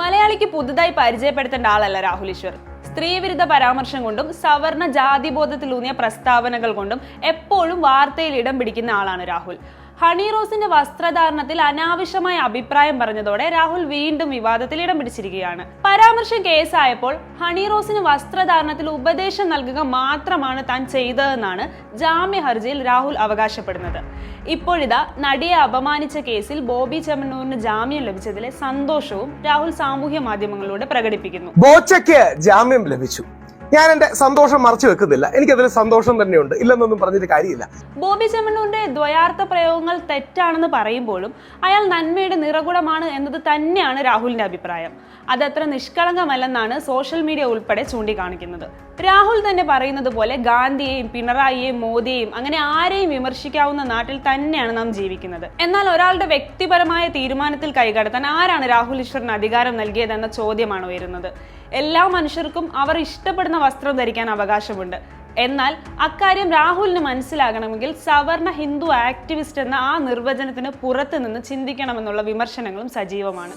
മലയാളിക്ക് പുതുതായി പരിചയപ്പെടുത്തേണ്ട ആളല്ല രാഹുൽ ഈശ്വർ. സ്ത്രീവിരുദ്ധ പരാമർശം കൊണ്ടും സവർണ ജാതിബോധത്തിലൂന്നിയ പ്രസ്താവനകൾ കൊണ്ടും എപ്പോഴും വാർത്തയിൽ ഇടം പിടിക്കുന്ന ആളാണ് രാഹുൽ. ഹണി റോസിന്റെ വസ്ത്രധാരണത്തിൽ അനാവശ്യമായ അഭിപ്രായം പറഞ്ഞതോടെ രാഹുൽ വീണ്ടും വിവാദത്തിൽ ഇടം പിടിച്ചിരിക്കുകയാണ്. പരാമർശം കേസായപ്പോൾ ഹണി റോസിന് വസ്ത്രധാരണത്തിൽ ഉപദേശം നൽകുക മാത്രമാണ് താൻ ചെയ്തതെന്നാണ് ജാമ്യ ഹർജിയിൽ രാഹുൽ അവകാശപ്പെടുന്നത്. ഇപ്പോഴിതാ നടിയെ അപമാനിച്ച കേസിൽ ബോബി ചെമ്മണ്ണൂരിന് ജാമ്യം ലഭിച്ചതിലെ സന്തോഷവും രാഹുൽ സാമൂഹ്യ മാധ്യമങ്ങളിലൂടെ പ്രകടിപ്പിക്കുന്നു. ബോച്ചയ്ക്ക് ജാമ്യം ലഭിച്ചു. ഞാൻ എന്റെ സന്തോഷം മറച്ചു വെക്കുന്നില്ല. എനിക്ക് അതിൽ സന്തോഷം തന്നെയുണ്ട്. ഇല്ലെന്നൊന്നും പറഞ്ഞിട്ട് കാര്യമില്ല. ബോബി ചെമ്മണ്ണൂരിന്റെ ദ്വയാർത്ഥ പ്രയോഗങ്ങൾ തെറ്റാണെന്ന് പറയുമ്പോഴും അയാൾ നന്മയുടെ നിറകുടമാണ് എന്നത് തന്നെയാണ് രാഹുലിന്റെ അഭിപ്രായം. അതത്ര നിഷ്കളങ്കമല്ലെന്നാണ് സോഷ്യൽ മീഡിയ ഉൾപ്പെടെ ചൂണ്ടിക്കാണിക്കുന്നത്. രാഹുൽ തന്നെ പറയുന്നത് പോലെ ഗാന്ധിയെയും പിണറായിയെയും മോദിയെയും അങ്ങനെ ആരെയും വിമർശിക്കാവുന്ന നാട്ടിൽ തന്നെയാണ് നാം ജീവിക്കുന്നത്. എന്നാൽ ഒരാളുടെ വ്യക്തിപരമായ തീരുമാനത്തിൽ കൈകടത്താൻ ആരാണ് രാഹുൽ ഈശ്വറിന് അധികാരം നൽകിയതെന്ന ചോദ്യമാണ് ഉയരുന്നത്. എല്ലാ മനുഷ്യർക്കും അവർ ഇഷ്ടപ്പെടുന്ന വസ്ത്രം ധരിക്കാൻ അവകാശമുണ്ട്. എന്നാൽ അക്കാര്യം രാഹുലിന് മനസ്സിലാകണമെങ്കിൽ സവർണ ഹിന്ദു ആക്ടിവിസ്റ്റ് എന്ന ആ നിർവചനത്തിന് പുറത്തുനിന്ന് ചിന്തിക്കണമെന്നുള്ള വിമർശനങ്ങളും സജീവമാണ്.